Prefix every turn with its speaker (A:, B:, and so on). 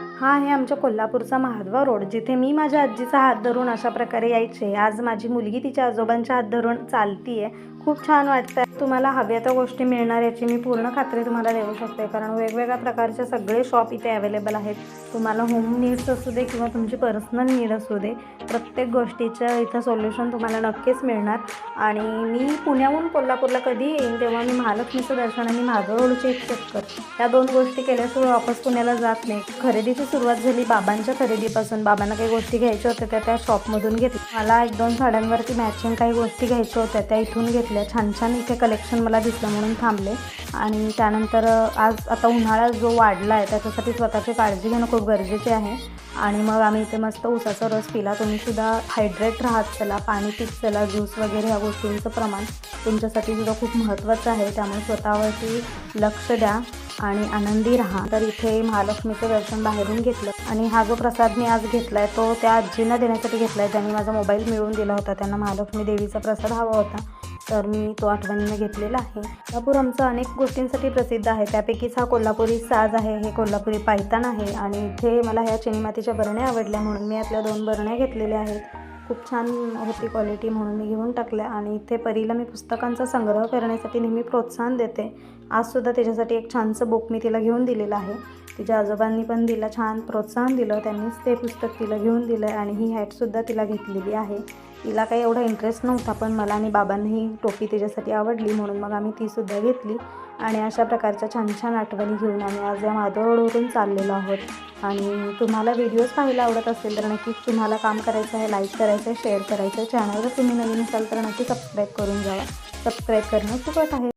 A: हा आहे आमच्या कोल्हापूरचा महाद्वा रोड जिथे मी माझ्या आजीचा हात धरून अशा प्रकारे यायचे. आज माझी मुलगी तिच्या आजोबांच्या हात धरून चालतीये. खूप छान वाटतं तुम्हाला हव्या त्या गोष्टी मिळणार याची मी पूर्ण खात्री तुम्हाला देऊ शकते. कारण वेगवेगळ्या प्रकारचे सगळे शॉप इथे अवेलेबल आहेत. तुम्हाला होम नीड्स असू दे किंवा तुमची पर्सनल नीड असू दे प्रत्येक गोष्टीचं इथं सोल्युशन तुम्हाला नक्कीच मिळणार. आणि मी पुण्याहून कोल्हापूरला कधी येईन तेव्हा मी महालक्ष्मीचं दर्शन आणि महादेवळूचे एक चक्कर या दोन गोष्टी केल्याशिवाय वापस पुण्याला जात नाही. खरेदी खरेदीची सुरुवात झाली बाबांच्या खरेदीपासून. बाबांना काही गोष्टी घ्यायच्या होत्या त्या त्या शॉपमधून घेतल्या. मला एक दोन साड्यांवरती मॅचिंग काही गोष्टी घ्यायच्या होत्या त्या इथून घेतल्या. छान छान इथे कलेक्शन मला दिसलं म्हणून थांबले. आणि त्यानंतर आज आता उन्हाळा जो वाढला आहे त्याच्यासाठी स्वतःची काळजी घेणं खूप गरजेचे आहे. आणि मग आम्ही इथे मस्त उसाचा रस पिला. तुम्हीसुद्धा हायड्रेट राहत चला. पाणी पीत चला. ज्यूस वगैरे ह्या गोष्टींचं प्रमाण तुमच्यासाठी सुद्धा खूप महत्त्वाचं आहे. त्यामुळे स्वतःवरती लक्ष द्या. आणि आनंदी राहा. तर इथे महालक्ष्मीचं दर्शन बाहेरून घेतलं. आणि हा जो प्रसाद मी आज घेतला आहे तो त्या आजींना देण्यासाठी घेतला आहे त्यांनी माझा मोबाईल मिळवून दिला होता. त्यांना महालक्ष्मी देवीचा प्रसाद हवा होता. तर मी तो आठवणीने घेतलेला आहे. कोल्हापूर आमचं अनेक गोष्टींसाठी प्रसिद्ध आहे. त्यापैकीच हा कोल्हापुरी साज आहे. हे कोल्हापुरी पायतान आहे. आणि इथे मला ह्या चिनीमातीच्या बरण्या आवडल्या म्हणून मी यातल्या दोन बरण्या घेतलेल्या आहेत. खूप छान होती क्वालिटी म्हणून मी घेऊन टाकल्या. आणि इथे परीला मी पुस्तकांचा संग्रह करण्यासाठी नेहमी प्रोत्साहन देते. आजसुद्धा त्याच्यासाठी एक छानसं बुक मी तिला घेऊन दिलेलं आहे. तिच्या आजोबांनी पण तिला छान प्रोत्साहन दिलं. त्यांनीच ते पुस्तक तिला घेऊन दिलं आहे आणि ही हॅटसुद्धा तिला घेतलेली आहे. तिला काही एवढा इंटरेस्ट नव्हता पण मला आणि बाबांना ही टोपी तिच्यासाठी आवडली म्हणून मग आम्ही तीसुद्धा घेतली. आणि अशा प्रकारच्या छान छान आठवणी घेऊन आम्ही आज या माधवरोडवरून चाललेलो आहोत. आणि तुम्हाला व्हिडिओज पाहायला आवडत असेल तर नक्कीच तुम्हाला काम करायचं आहे लाईक करायचं आहे शेअर करायचं आहे. चॅनलवर तुम्ही नवीन असाल तर नक्की सबस्क्राईब करून जावा सबस्क्राईब करणं फुकट आहे.